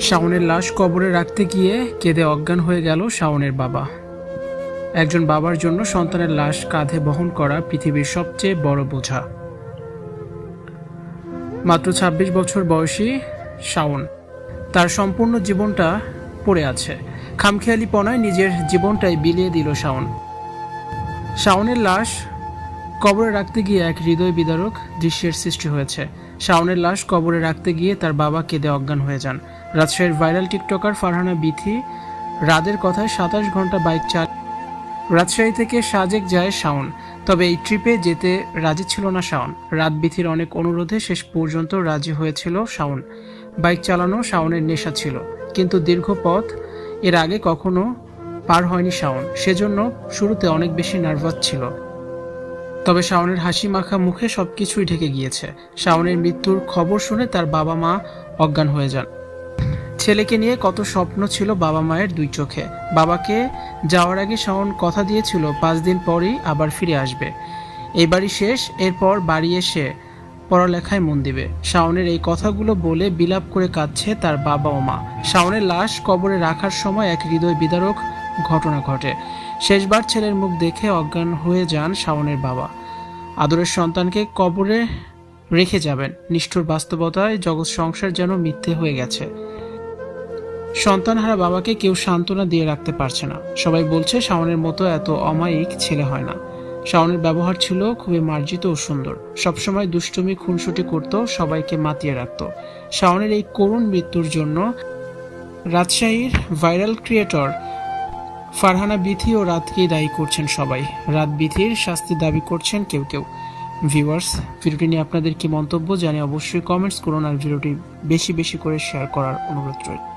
শাওনের লাশ কবরে রাখতে গিয়ে কেঁদে অজ্ঞান হয়ে গেল শাওনের বাবা। একজন বাবার জন্য সন্তানের লাশ কাঁধে বহন করা পৃথিবীর সবচেয়ে বড় বোঝা। মাত্র ২৬ বছর বয়সী শাওন, তার সম্পূর্ণ জীবনটা পড়ে আছে। খামখেয়ালিপনায় নিজের জীবনটাই বিলিয়ে দিল শাওন। শাওনের লাশ কবরে রাখতে গিয়ে এক হৃদয় বিদারক দৃশ্যের সৃষ্টি হয়েছে। শাওনের লাশ কবরে রাখতে গিয়ে তার বাবা কেঁদে অজ্ঞান হয়ে যান। রাজশাহীর ভাইরাল টিকটকার ফারহানা বিথি রাদের কথায় সাতাশ ঘণ্টা বাইক চাল রাজশাহী থেকে সাজেক যায় শাওন। তবে এই ট্রিপে যেতে রাজি ছিল না শাওন। রাত বিথির অনেক অনুরোধে শেষ পর্যন্ত রাজি হয়েছিল শাওন। বাইক চালানো শাওনের নেশা ছিল। কিন্তু দীর্ঘ পথ এর আগে কখনো পার হয়নি শাওন। সেজন্য শুরুতে অনেক বেশি নার্ভাস ছিল। তবে শাওনের হাসি মাখা মুখে সবকিছুই ঢেকে গিয়েছে। শাওনের মৃত্যুর খবর শুনে তার বাবা মা অজ্ঞান হয়ে যান। ছেলেকে নিয়ে কত স্বপ্ন ছিল বাবা মায়ের দুই চোখে। বাবাকে যাওয়ার আগে শাওন কথা দিয়েছিল, পাঁচ দিন পরেই আবার ফিরে আসবে। এবারই শেষ, এরপর বাড়ি এসে পড়ালেখায় মন দিবে। শাওনের এই কথাগুলো বলে বিলাপ করে কাঁদছে তার বাবা ও মা। শাওনের লাশ কবরে রাখার সময় এক হৃদয় বিদারক ঘটনা ঘটে। শেষবার ছেলের মুখ দেখে অজ্ঞান হয়ে যান শাওনের বাবা। আদরের সন্তানকে কবরে রেখে যাবেন। নিষ্ঠুর বাস্তবতায় জগৎ সংসার যেন মিথ্যে হয়ে গেছে। সন্তানহারা বাবাকে কেউ সান্ত্বনা দিয়ে রাখতে পারছে না। সবাই বলছে, শাওনের মতো এত অমায়িক ছেলে হয় না। শাওনের ব্যবহার ছিল খুবই মার্জিত ও সুন্দর। সবসময় দুষ্টুমি, খুনসুটি করত, সবাইকে মাতিয়ে রাখত। শাওনের এই করুণ মৃত্যুর জন্য রাজশাহীর ভাইরাল ক্রিয়েটর ফারহানা বিথি ও রাতকেই দায়ী করছেন সবাই। রাত বিথির শাস্তি দাবি করছেন কেউ কেউ। ভিউয়ার্স, ভিডিওটি নিয়ে আপনাদের কি মন্তব্য জানিয়ে অবশ্যই কমেন্টস করুন আর ভিডিওটি বেশি বেশি করে শেয়ার করার অনুরোধ রইল।